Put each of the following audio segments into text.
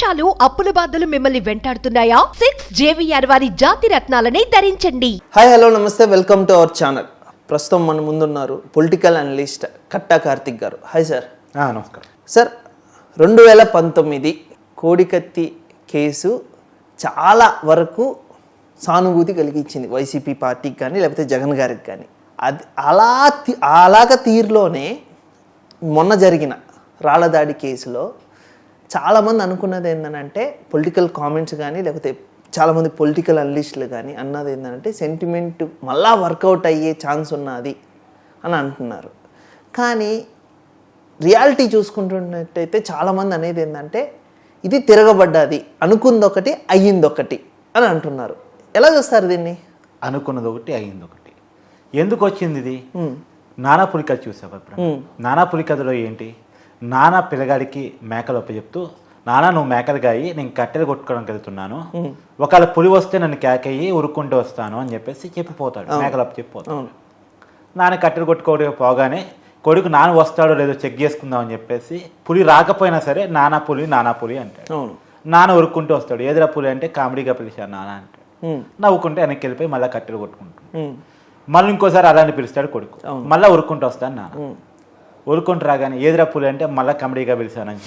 మోసాలు అప్పుల బాధలు మిమ్మల్ని వెంటాడుతున్నాయా? సిక్స్ జేవిఆర్ వారి జాతి రత్నాలని ధరించండి. హాయ్ హలో నమస్తే వెల్కమ్ టు అవర్ ఛానల్ ప్రస్తుతం మన ముందున్నారు పొలిటికల్ అనలిస్ట్ కట్టా కార్తిక్ గారు. హాయ్ సార్ ఆ, నమస్కారం. సార్ రెండు వేల పంతొమ్మిది కోడికత్తి కేసు చాలా వరకు సానుభూతి కలిగించింది వైసీపీ పార్టీకి కానీ లేకపోతే జగన్ గారికి కానీ. అది అలా తి- అలాగ తీరులోనే మొన్న జరిగిన రాళ్ళదాడి కేసులో చాలామంది అనుకున్నది ఏంటంటే పొలిటికల్ కామెంట్స్ కానీ లేకపోతే చాలామంది పొలిటికల్ అనలిస్టులు కానీ అన్నది ఏంటంటే సెంటిమెంట్ మళ్ళా వర్కౌట్ అయ్యే ఛాన్స్ ఉన్నది అని అంటున్నారు. కానీ రియాలిటీ చూసుకుంటున్నట్టయితే చాలామంది అనేది ఏంటంటే ఇది తిరగబడ్డది అనుకుంది ఒకటి అయ్యింది ఒకటి అని అంటున్నారు. ఎలా చూస్తారు దీన్ని? అనుకున్నది ఒకటి అయింది ఒకటి ఎందుకు వచ్చింది ఇది నానా పులికథ చూసావు ఇప్పుడు? నానా పులికథలో ఏంటి? నానా పిల్లగాడికి మేకలు చెప్తూ నానా నువ్వు మేకలు గాయి నేను కట్టెలు కొట్టుకోవడానికి వెళ్తున్నాను. ఒకవేళ పులి వస్తే నన్ను కేకయ్యి ఉరుక్కుంటూ వస్తాను అని చెప్పేసి చెప్పిపోతాడు. మేకలు చెప్పిపోతాడు అవును. నాన్న కట్టెలు కొట్టుకోవడానికి పోగానే కొడుకు నాన్న వస్తాడో లేదో చెక్ చేసుకుందాం అని చెప్పేసి పులి రాకపోయినా సరే నానా పులి నానా పులి అంటాడు. నాన్న ఉరుక్కుంటూ వస్తాడు. ఎదురా పులి? అంటే కామెడీగా పిలిచాను నాన్న అంటాడు. ఉమ్, నవ్వుకుంటే వెనక్కి వెళ్ళిపోయి మళ్ళీ కట్టెలు కొట్టుకుంటాడు. మళ్ళీ ఇంకోసారి అలానే పిలుస్తాడు కొడుకు. మళ్ళీ ఉరుక్కుంటూ వస్తాను నాన్న. ఉరుక్కుంటూ రాగానే ఎదురా పులి అంటే మళ్ళీ కామెడీగా పిలిచాను అని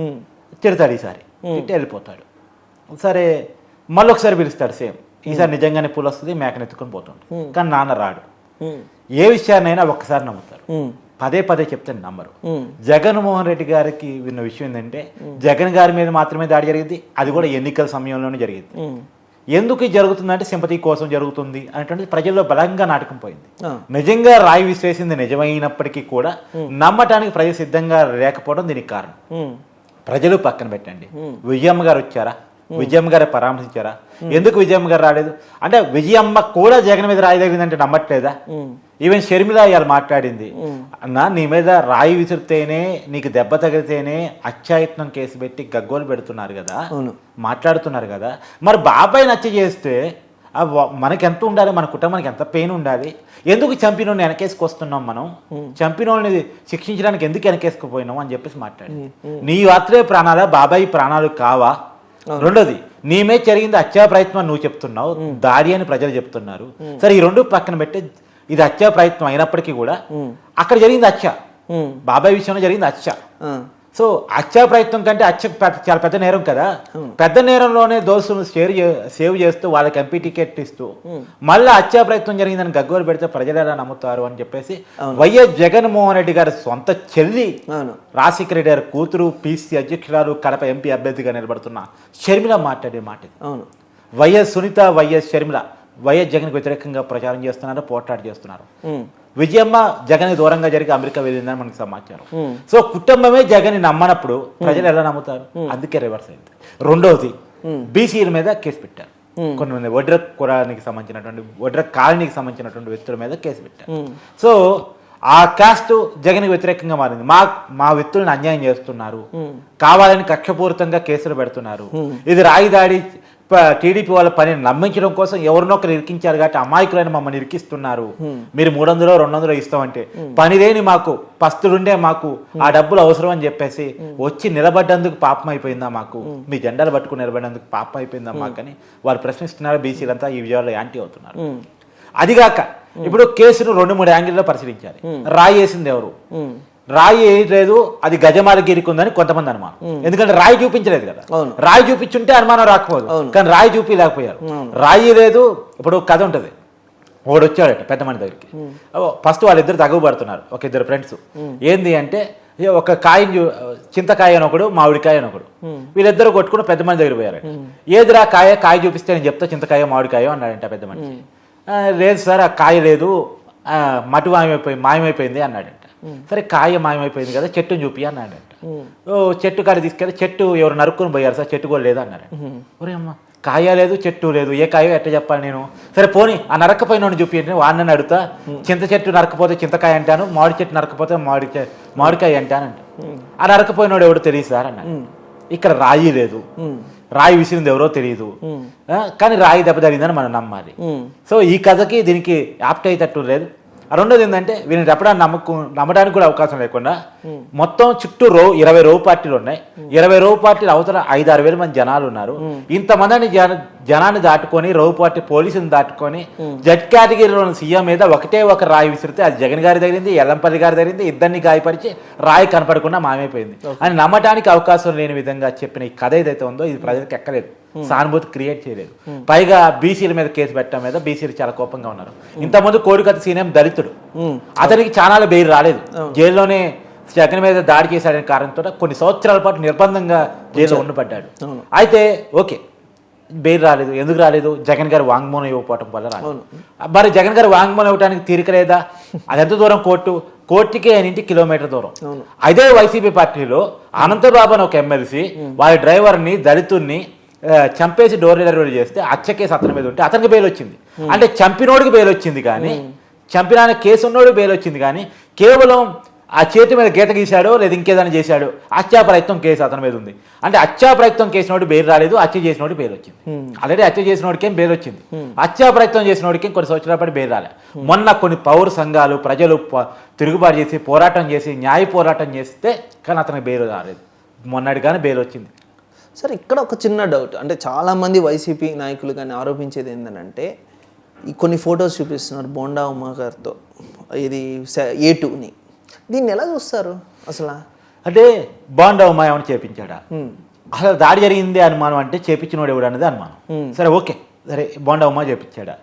ఉమ్, తిడతాడు ఈసారి. తిట్టి వెళ్ళిపోతాడు. సరే మళ్ళీ ఒకసారి పిలుస్తాడు సేమ్. ఈసారి నిజంగానే పులి వస్తుంది మేకను ఎత్తుకొని పోతాడు. కానీ నాన్న రాడు. ఏ విషయాన్నైనా ఒక్కసారి నమ్ముతారు. పదే పదే చెప్తాను నమ్మరు. జగన్మోహన్ రెడ్డి గారికి విన్న విషయం ఏంటంటే జగన్ గారి మీద మాత్రమే దాడి జరిగింది అది కూడా ఎన్నికల సమయంలోనే జరిగింది. ఎందుకు జరుగుతుందంటే సింపతి కోసం జరుగుతుంది అనేటువంటిది ప్రజల్లో బలంగా నాటకం పోయింది. నిజంగా రాయి విశ్లేసింది నిజమైనప్పటికీ కూడా నమ్మటానికి ప్రజలు సిద్ధంగా లేకపోవడం దీనికి కారణం. ప్రజలు పక్కన పెట్టండి. విజయమ్మ గారు వచ్చారా? విజయమ్మ గారు పరామర్శించారా? ఎందుకు విజయమ్మ గారు రాలేదు? అంటే విజయమ్మ కూడా జగన్ మీద రాయి తగిలిందంటే నమ్మట్లేదా? ఈవెన్ షర్మిల ఇవాళ మాట్లాడింది. అన్న నీ మీద రాయి విసిరితేనే నీకు దెబ్బ తగిలితేనే అత్యాయత్నం కేసు పెట్టి గగ్గోలు పెడుతున్నారు కదా? మాట్లాడుతున్నారు కదా? మరి బాబాయ్ నచ్చ చేస్తే మనకి ఎంత ఉండాలి? మన కుటుంబానికి ఎంత పెయిన్ ఉండాలి? ఎందుకు చంపినోడిని వెనకేసుకొస్తున్నాం మనం? చంపినోడిని శిక్షించడానికి ఎందుకు వెనకేసుకుపోయినాం అని చెప్పేసి మాట్లాడి నీ మాత్రమే ప్రాణాలా బాబాయ్ ప్రాణాలు కావా? రెండోది నీ మీద జరిగింది హత్యా ప్రయత్నం అని నువ్వు చెప్తున్నావు దాడి అని ప్రజలు చెప్తున్నారు. సరే ఈ రెండు పక్కన పెట్టి ఇది హత్యా ప్రయత్నం అయినప్పటికీ కూడా అక్కడ జరిగింది హత్య ఉమ్, బాబాయ్ విషయంలో జరిగింది హత్య ఆ, సో హత్యా ప్రయత్నం కంటే హత్య చాలా పెద్ద నేరం కదా. పెద్ద నేరంలోనే దోస్తులను షేర్ సేవ్ చేస్తూ వాళ్ళకి ఎంపీ టికెట్ ఇస్తూ మళ్ళీ హత్యా ప్రయత్నం జరిగిందని గగ్గోలు పెడితే ప్రజలు ఎలా నమ్ముతారు అని చెప్పేసి వైఎస్ జగన్మోహన్ రెడ్డి గారి సొంత చెల్లి రాజశేఖర రెడ్డి గారి కూతురు పీసీ అధ్యక్షురాలు కడప ఎంపీ అభ్యర్థిగా నిలబడుతున్న షర్మిల మాట్లాడే మాట. అవును. YS Sunitha YS Sharmila YS జగన్కి వ్యతిరేకంగా ప్రచారం చేస్తున్నారు పోట్లాట చేస్తున్నారు. విజయమ్మ జగన్ దూరంగా జరిగి అమెరికా వెళ్ళిందని మనకు సమాచారం. సో కుటుంబమే జగన్ నమ్మనప్పుడు ప్రజలు ఎలా నమ్ముతారు? అందుకే రివర్స్ అయింది. రెండవది బీసీల మీద కేసు పెట్టారు. కొంతమంది వడ్ర కులానికి సంబంధించినటువంటి వడ్ర కాలనీకి సంబంధించినటువంటి వ్యక్తుల మీద కేసు పెట్టారు. సో ఆ కాస్ట్ జగన్ వ్యతిరేకంగా మారింది. మా మా వ్యక్తులను అన్యాయం చేస్తున్నారు. కావాలని కక్షపూరితంగా కేసులు పెడుతున్నారు. ఇది రాయి దాడి టీడీపీ వాళ్ళ పని నమ్మించడం కోసం ఎవరినో ఒకరు ఇరికించారు కాబట్టి అమాయకులైన మమ్మల్ని ఇరికిస్తున్నారు. మీరు మూడు వందలు రెండు వందలు ఇస్తామంటే పని లేని మాకు పస్తులుండే మాకు ఆ డబ్బులు అవసరం అని చెప్పేసి వచ్చి నిలబడ్డందుకు పాపం అయిపోయిందా మాకు మీ జెండాలు పట్టుకుని నిలబడేందుకు పాపం అయిపోయిందా మాకు అని వాళ్ళు ప్రశ్నిస్తున్నారు బీసీలంతా ఈ విజయాల్లో యాంటీ అవుతున్నారు. అదిగాక ఇప్పుడు కేసును రెండు మూడు యాంగిల్లో పరిశీలించాలి. రాయి వేసింది ఎవరు? రాయి వేయలేదు అది గజమాలగిరికి ఉందని కొంతమంది అనుమానం. ఎందుకంటే రాయి చూపించలేదు కదా. రాయి చూపించుంటే అనుమానం రాకపోదు. కానీ రాయి చూపించలేకపోయారు రాయి లేదు ఇప్పుడు కథ ఉంటది. ఒకడు వచ్చాడట పెద్ద మని దగ్గరికి. ఫస్ట్ వాళ్ళిద్దరు తగుపడుతున్నారు ఒక ఇద్దరు ఫ్రెండ్స్ ఏంది అంటే ఒక కాయని చూ చింతకాయ అని ఒకడు మామిడికాయ అని ఒకడు. వీళ్ళిద్దరు కొట్టుకుని పెద్ద మని దగ్గర పోయారు ఏదిరా కాయ కాయ చూపిస్తే నేను చెప్తా చింతకాయ మామిడికాయ అన్నాడంట పెద్ద మనిషి. "ఆ, లేదు సార్ ఆ కాయ లేదు. మటు మాయమైపోయి మాయమైపోయింది అన్నాడంట. సరే కాయ మాయమైపోయింది కదా చెట్టుని చూపి అన్నాడంట. ఓ చెట్టు కాడ తీసుకెళ్ళి చెట్టు ఎవరు నరుక్కుని పోయారు సార్ చెట్టు కూడా లేదు అన్నాడు ఒరే అమ్మ కాయ లేదు చెట్టు లేదు ఏ కాయ ఎట్ట చెప్పాలి నేను? సరే పోని ఆ నరకపోయిన చూపి వాడిని అడుగుతా. చింత చెట్టు నరకపోతే చింతకాయ అంటాను మామిడి చెట్టు నరకపోతే మామిడి మామిడికాయ అంటానంట ఆ నరకపోయినోడు ఎవడు తెలియదు సార్ అన్నాడు. ఇక్కడ రాయి లేదు. రాయి విసిరింది ఎవరో తెలియదు. కానీ రాయి దెబ్బ తగిలిందని మనం నమ్మాలి. సో ఈ కథకి దీనికి యాప్ట్ అయ్యేటట్టు లేదు. రెండోది ఏంటంటే వీళ్ళని చెప్పడానికి నమ్మకం నమ్మడానికి కూడా అవకాశం లేకుండా మొత్తం చుట్టూ రో ఇరవై రో పార్టీలు ఉన్నాయి. ఇరవై రో పార్టీలు అవతల ఐదు ఆరు వేల మంది జనాలు ఉన్నారు. ఇంతమందిని జన జనాన్ని దాటుకొని రో పార్టీ పోలీసుని దాటుకొని జడ్ కేటగిరీలో సీఎం మీద ఒకటే ఒక రాయి విసిరితే అది జగన్ గారి తగిలింది ఎల్లంపల్లి గారి తగిలింది ఇద్దరిని గాయపరిచి రాయి కనపడకుండా మామైపోయింది అని నమ్మటానికి అవకాశం లేని విధంగా చెప్పిన ఈ కథ ఏదైతే ఉందో ఇది ప్రజలకు ఎక్కలేదు. సానుభూతి క్రియేట్ చేయలేదు. పైగా బీసీల మీద కేసు పెట్టడం మీద బీసీలు చాలా కోపంగా ఉన్నారు. ఇంతకుముందు కోడికత్త సీనియం దళితుడు. అతనికి చాలా బెయిల్ రాలేదు. జైల్లోనే జగన్ మీద దాడి చేశాడనే కారణంతో కొన్ని సంవత్సరాల పాటు నిర్బంధంగా జైల్లో ఉండబడ్డాడు. అయితే ఓకే. బెయిల్ రాలేదు. ఎందుకు రాలేదు? జగన్ గారు వాంగ్మూలం ఇవ్వకపోవటం వల్ల రాలేదు. మరి జగన్ గారు వాంగ్మూలం ఇవ్వడానికి తీరిక లేదా? అది ఎంత దూరం కోర్టు? కోర్టుకి ఆయన ఇంటికి కిలోమీటర్ దూరం అదే వైసీపీ పార్టీలో అనంతబాబు అని ఒక ఎమ్మెల్సీ వారి డ్రైవర్ని దళితుడిని చంపేసి డోర్ డెలివరీ చేస్తే అచ్చ కేసు అతని మీద ఉంటే అతనికి బెయిల్ వచ్చింది. అంటే చంపినోడికి బెయిల్ వచ్చింది కానీ చంపిన కేసు ఉన్నోడికి బెయిల్ వచ్చింది కానీ కేవలం ఆ చేతి మీద గీత గీశాడో లేదా ఇంకేదైనా చేశాడో హత్యా ప్రయత్నం కేసు అతని మీద ఉంది. అంటే హత్యా ప్రయత్నం చేసినోడు బెయిల్ రాలేదు హత్య చేసినోడు బెయిల్ వచ్చింది. ఆల్రెడీ హత్య చేసినోడికేం బెయిల్ వచ్చింది. హత్యా ప్రయత్నం చేసినోడికి కొన్ని సంవత్సరాల పాటు బెయిల్ రాలే. మొన్న కొన్ని పౌర సంఘాలు ప్రజలు తిరుగుబాటు చేసి పోరాటం చేసి న్యాయ పోరాటం చేస్తే కానీ అతనికి బెయిల్ రాలేదు. మొన్నటి కానీ బెయిల్ వచ్చింది. సార్ ఇక్కడ ఒక చిన్న డౌట్. అంటే చాలామంది వైసీపీ నాయకులు కానీ ఆరోపించేది ఏంటంటే ఈ కొన్ని ఫొటోస్ చూపిస్తున్నారు బోండా ఉమా గారితో. ఇది ఏ టూని. దీన్ని ఎలా చూస్తారు అసలు? అంటే బాండా ఉమాయ ఏమైనా చేపించాడా అసలు దాడి జరిగింది అనుమానం అంటే చేపించినోడు ఎవడు అనేది అనుమానం. సరే ఓకే. సరే బోండా ఉమా చేపించాడా?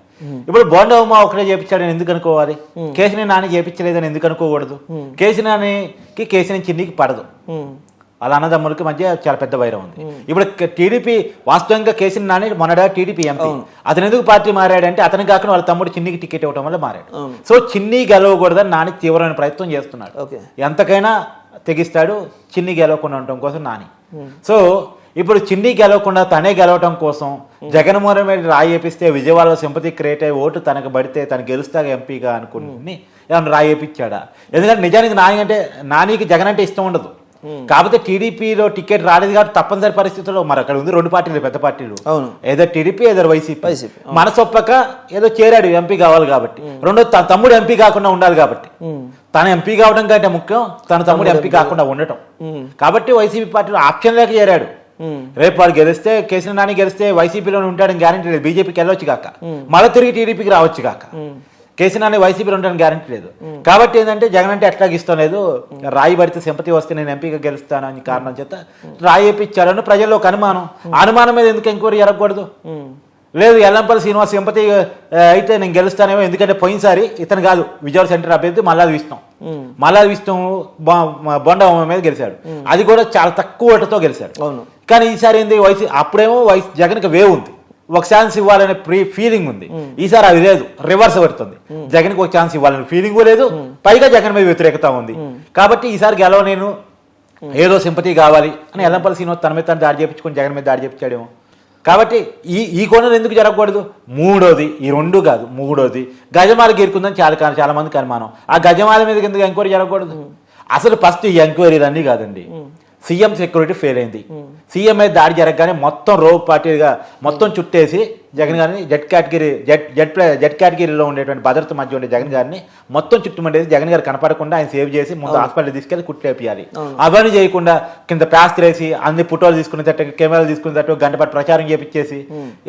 ఇప్పుడు బోండా ఉమా ఒకటే చేపించాడని ఎందుకు అనుకోవాలి? కేసుని నాని చేపించలేదని ఎందుకు అనుకోకూడదు? కేసు నానికి కేసుని చిన్నికి పడదు. వాళ్ళ అన్నదమ్ములకి మధ్య చాలా పెద్ద వైరం ఉంది. ఇప్పుడు టీడీపీ వాస్తవంగా కేసీని నాని మొన్నడా టీడీపీ ఎంపీ. అతను ఎందుకు పార్టీ మారాడంటే అతను కాకుండా వాళ్ళ తమ్ముడు చిన్నికి టికెట్ ఇవ్వడం వల్ల మారాడు. సో చిన్ని గెలవకూడదని నాని తీవ్రమైన ప్రయత్నం చేస్తున్నాడు. ఎంతకైనా తెగిస్తాడు చిన్ని గెలవకుండా ఉండటం కోసం నాని. సో ఇప్పుడు చిన్ని గెలవకుండా తనే గెలవటం కోసం జగన్మోహన్ రెడ్డి రాయి వేపిస్తే విజయవాడలో సింపతి క్రియేట్ అయ్యి ఓటు తనకు పడితే తను గెలుస్తాగా ఎంపీగా అనుకుని ఏమన్నా రాయి వేపించాడా? ఎందుకంటే నిజానికి నాని అంటే నానికి జగన్ అంటే ఇష్టం ఉండదు. కాకపోతే టీడీపీలో టికెట్ రాలేదు కాబట్టి తప్పనిసరి పరిస్థితుల్లో మరి అక్కడ ఉంది. రెండు పార్టీలు పెద్ద పార్టీలు. అవును. ఏదో టీడీపీ ఏదో వైసీపీ. వైసీపీ, మనసొప్పక ఏదో చేరాడు ఎంపీ కావాలి కాబట్టి. రెండో తన తమ్ముడు ఎంపీ కాకుండా ఉండాలి కాబట్టి. తన ఎంపీ కావడం కంటే ముఖ్యం తన తమ్ముడు ఎంపీ కాకుండా ఉండటం. కాబట్టి వైసీపీ పార్టీలో ఆప్షన్ లేక చేరాడు. రేపు వాడు గెలిస్తే కేసీఆర్ నాని గెలిస్తే వైసీపీలోనే ఉంటాడని గ్యారంటీ లేదు. బీజేపీకి వెళ్ళొచ్చు కాక. మళ్ళీ తిరిగి టీడీపీకి రావచ్చు కాక. కేసీఆర్ నాని వైసీపీలో ఉంటాడని గ్యారంటీ లేదు. కాబట్టి ఏంటంటే జగన్ అంటే ఎట్లా ఇష్టం లేదు. రాయి పడితే సింపతి వస్తే నేను ఎంపీగా గెలుస్తాను అని కారణం చేత రాయి వేపించాడని ప్రజల్లో ఒక అనుమానం. అనుమానం మీద ఎందుకు ఎంక్వైరీ జరగకూడదు? లేదు ఎల్లంపల్లి శ్రీనివాస్ సింపతి అయితే నేను గెలుస్తానేమో ఎందుకంటే పోయినసారి ఇతను కాదు విజయవాడ సెంటర్ అభ్యర్థి మల్లాది విష్ణు. మల్లాది విష్ణు బొ- బొండ మీద గెలిచాడు. అది కూడా చాలా తక్కువ ఓటుతో గెలిచాడు. అవును. కానీ ఈసారి ఏంది వైసీ అప్పుడేమో వైస్ జగన్కి వేవ్ ఉంది. ఒక ఛాన్స్ ఇవ్వాలనే ప్రీ ఫీలింగ్ ఉంది. ఈసారి అది లేదు. రివర్స్ పడుతుంది. జగన్కి ఒక ఛాన్స్ ఇవ్వాలనే ఫీలింగ్ లేదు. పైగా జగన్ మీద వ్యతిరేకత ఉంది. కాబట్టి ఈసారి గెలవ నేను ఏదో సింపతి కావాలి అని ఎల్లంపల్లి శ్రీనివాస్ తన మీద తను దాడి చేయించుకొని జగన్ మీద దాడి చేయించాడేమో కాబట్టి ఈ ఈ కోణం ఎందుకు జరగకూడదు? మూడోది ఈ రెండు కాదు మూడోది. గజమాల గీరుకుందని చాలా చాలా మందికి అనుమానం. ఆ గజమాల మీద ఎందుకు ఎంక్వైరీ జరగకూడదు? అసలు ఫస్ట్ ఈ ఎంక్వైరీలు అన్నీ కాదండి సీఎం సెక్యూరిటీ ఫెయిల్ అయింది. సీఎం మీద దాడి జరగగానే మొత్తం రో పార్టీగా మొత్తం చుట్టేసి జగన్ గారిని Z category Z Z play Z కేటగిరీలో ఉండేటువంటి భద్రత మధ్య ఉండే జగన్ గారిని మొత్తం చుట్టుమండేసి జగన్ గారు కనపడకుండా ఆయన సేవ్ చేసి ముందు హాస్పిటల్ తీసుకెళ్ళి కుట్టేపియాలి అవన్నీ చేయకుండా కింద ప్లాస్టర్ వేసి అన్ని ఫోటోలు తీసుకున్న తట్టు కెమెరాలు తీసుకున్న తట్టు గంట పాటు ప్రచారం చేపించేసి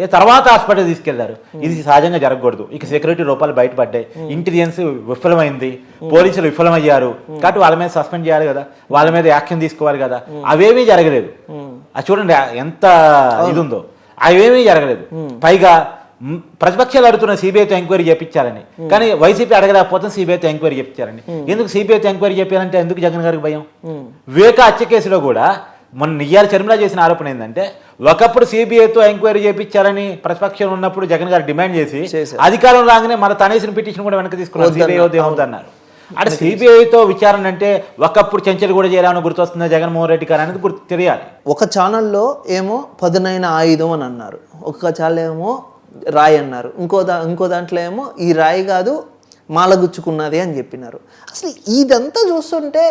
ఏ తర్వాత హాస్పిటల్ తీసుకెళ్ళారు. ఇది సహజంగా జరగకూడదు. ఇక సెక్యూరిటీ రూపాయలు బయటపడ్డాయి. ఇంటెలిజెన్స్ విఫలమైంది. పోలీసులు విఫలమయ్యారు. కాబట్టి వాళ్ళ మీద సస్పెండ్ చేయాలి కదా. వాళ్ళ మీద యాక్షన్ తీసుకోవాలి కదా. అవేమీ జరగలేదు. అది చూడండి ఎంత ఇది ఉందో అవేమీ జరగలేదు. పైగా ప్రతిపక్షాలు అడుగుతున్న సిబిఐతో ఎంక్వైరీ చేపించాలని కానీ వైసీపీ అడగలేకపోతే సిబిఐతో ఎంక్వైరీ చేపించాలని ఎందుకు సిబిఐతో ఎంక్వైరీ చేయాలంటే ఎందుకు జగన్ గారికి భయం? వివేక హత్య కేసులో కూడా మొన్న నియ్యాల చర్మిల చేసిన ఆరోపణ ఏంటంటే ఒకప్పుడు సిబిఐతో ఎంక్వైరీ చేపించాలని ప్రతిపక్షం ఉన్నప్పుడు జగన్ గారు డిమాండ్ చేసి. అధికారం రాగానే మన తనేసిన పిటిషన్ కూడా వెనక్కి తీసుకున్నారు. సిబిఐ వద్దన్నారు. అంటే సిబిఐతో విచారణ అంటే ఒకప్పుడు చెంచలు కూడా చేయాలని గుర్తొస్తుందా జగన్మోహన్ రెడ్డి గారు అనేది గుర్తు తెలియాలి. ఒక ఛానల్లో ఏమో పదునైన ఆయుధం అని అన్నారు. ఒక ఛానల్ ఏమో రాయి అన్నారు. ఇంకో దా ఇంకో దాంట్లో ఏమో ఈ రాయి కాదు మాలగుచ్చుకున్నది అని చెప్పినారు. అసలు ఇదంతా చూస్తుంటే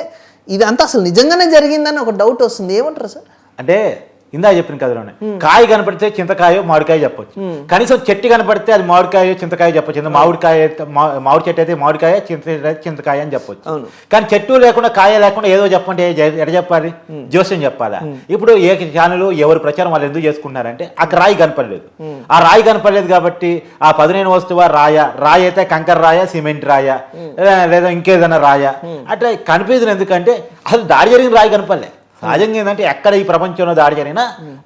ఇదంతా అసలు నిజంగానే జరిగిందని ఒక డౌట్ వస్తుంది. ఏమంటారు సార్? అంటే ఇందా చెప్పిన కథలోనే. కాయ కనపడితే చింతకాయ మామిడికాయ చెప్పొచ్చు. కనీసం చెట్టు కనపడితే అది మామిడికాయ చింతకాయ చెప్పొచ్చు. ఎందుకంటే మామిడికాయ మామిడి చెట్టు అయితే మామిడికాయ చింత చింతకాయ అని చెప్పొచ్చు. కానీ చెట్టు లేకుండా కాయ లేకుండా ఏదో చెప్పంటే ఏ- ఎడ చెప్పాలి? జోస్యం చెప్పాలా? ఇప్పుడు ఏ ఛానల్ ఎవరు ప్రచారం వాళ్ళు ఎందుకు చేసుకుంటున్నారంటే అక్కడ రాయి కనపడలేదు. ఆ రాయి కనపడలేదు కాబట్టి ఆ పదిహేను వస్తువా రాయ రాయి అయితే కంకర రాయ సిమెంట్ రాయ లేదా ఇంకేదైనా రాయ. అట్లా కనిపించదు ఎందుకంటే అసలు దాడి జరిగిన రాయి కనపడలే. సహజంగా ఏంటంటే ఎక్కడ ఈ ప్రపంచంలో దాడి జరిగినా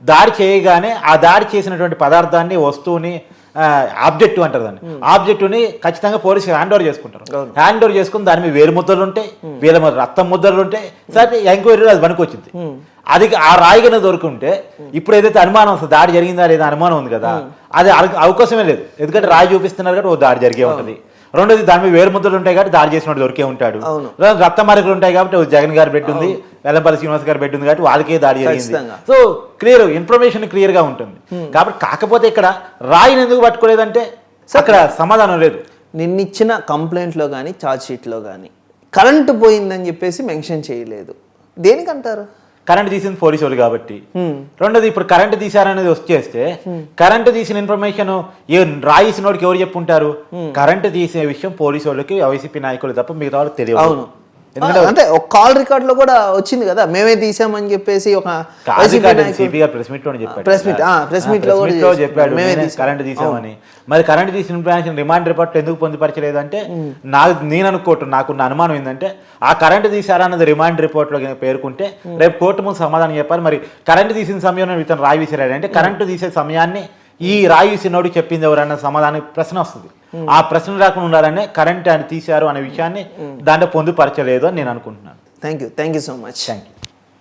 దాడి చేయగానే ఆ దాడి చేసినటువంటి పదార్థాన్ని వస్తువుని ఆబ్జెక్టివ్ అంటారు దాన్ని. ఆబ్జెక్టివ్ని ఖచ్చితంగా పోలీసులు హ్యాండ్ ఓవర్ చేసుకుంటారు. హ్యాండ్ ఓవర్ చేసుకుని దాని మీద వేలు ముద్దలు ఉంటాయి వీళ్ళ మీద రక్తం ముద్దలు ఉంటాయి సరే ఎంక్వైరీలో అది పనికొచ్చింది. అది ఆ రాయిగానే దొరుకుంటే ఇప్పుడు ఏదైతే అనుమానం వస్తుంది దాడి జరిగిందా లేదా అనుమానం ఉంది కదా అది అవ- అవకాశమే లేదు. ఎందుకంటే రాయి చూపిస్తున్నారు కాబట్టి ఓ దాడి జరిగే ఉంటుంది. రెండోది దాని మీద వేరు ముద్దలు ఉంటాయి కాబట్టి దాడి చేసినట్టు దొరికే ఉంటాడు. రక్త మరకలు ఉంటాయి కాబట్టి జగన్ గారి బెడ్ ఉంది. వెల్లంపల్లి శ్రీనివాస్ గారి బెడ్ ఉంది కాబట్టి వాళ్ళకే దాడి జరిగింది. సో క్లియర్ ఇన్ఫర్మేషన్ క్లియర్గా ఉంటుంది. కాబట్టి కాకపోతే ఇక్కడ రాయిని ఎందుకు పట్టుకోలేదంటే అక్కడ సమాధానం లేదు. నిన్నిచ్చిన కంప్లైంట్లో కానీ ఛార్జ్ షీట్లో కానీ కరెంటు పోయిందని చెప్పేసి మెన్షన్ చేయలేదు. దేనికంటారు? కరెంట్ తీసింది పోలీసు వాళ్ళు కాబట్టి. రెండోది ఇప్పుడు కరెంట్ తీశారనేది వచ్చేస్తే కరెంట్ తీసిన ఇన్ఫర్మేషన్ ఏ రాయిసినోడికి ఎవరు చెప్పుంటారు? కరెంట్ తీసే విషయం పోలీసు వాళ్ళకి వైసీపీ నాయకులు తప్ప మిగతా వాళ్ళకి తెలియదు. అంటే ఒక కాల్ రికార్డ్లో కూడా వచ్చింది కదా మేమే తీసామని చెప్పేసి ఒక ప్రెస్ మీట్లో చెప్పాడు meet, ఆ, press meet లో కూడా. చెప్పాడు మేమే. కరెంట్ తీసామని. మరి కరెంట్ తీసిన ఇన్ఫర్మేషన్ రిమాండ్ రిపోర్ట్ ఎందుకు పొందుపరచలేదు అంటే నాకు నేను అనుకోవటం నాకున్న అనుమానం ఏంటంటే ఆ కరెంట్ తీసారా అన్నది రిమాండ్ రిపోర్ట్లో పేర్కొంటే రేపు కోర్టు ముందు సమాధానం చెప్పాలి. మరి కరెంట్ తీసిన సమయంలో ఇతను రాయి విసిరాడు అంటే కరెంటు తీసే సమయాన్ని ఈ రాయి విసినోడు చెప్పింది ఎవరన్న సమాధానం ప్రశ్న వస్తుంది. ఆ ప్రశ్న రాకుండా ఉండాలనే కరెంట్ అని తీశారు అనే విషయాన్ని దాంట్లో పొందుపరచలేదు అని నేను అనుకుంటున్నాను. Thank you thank you so much thank you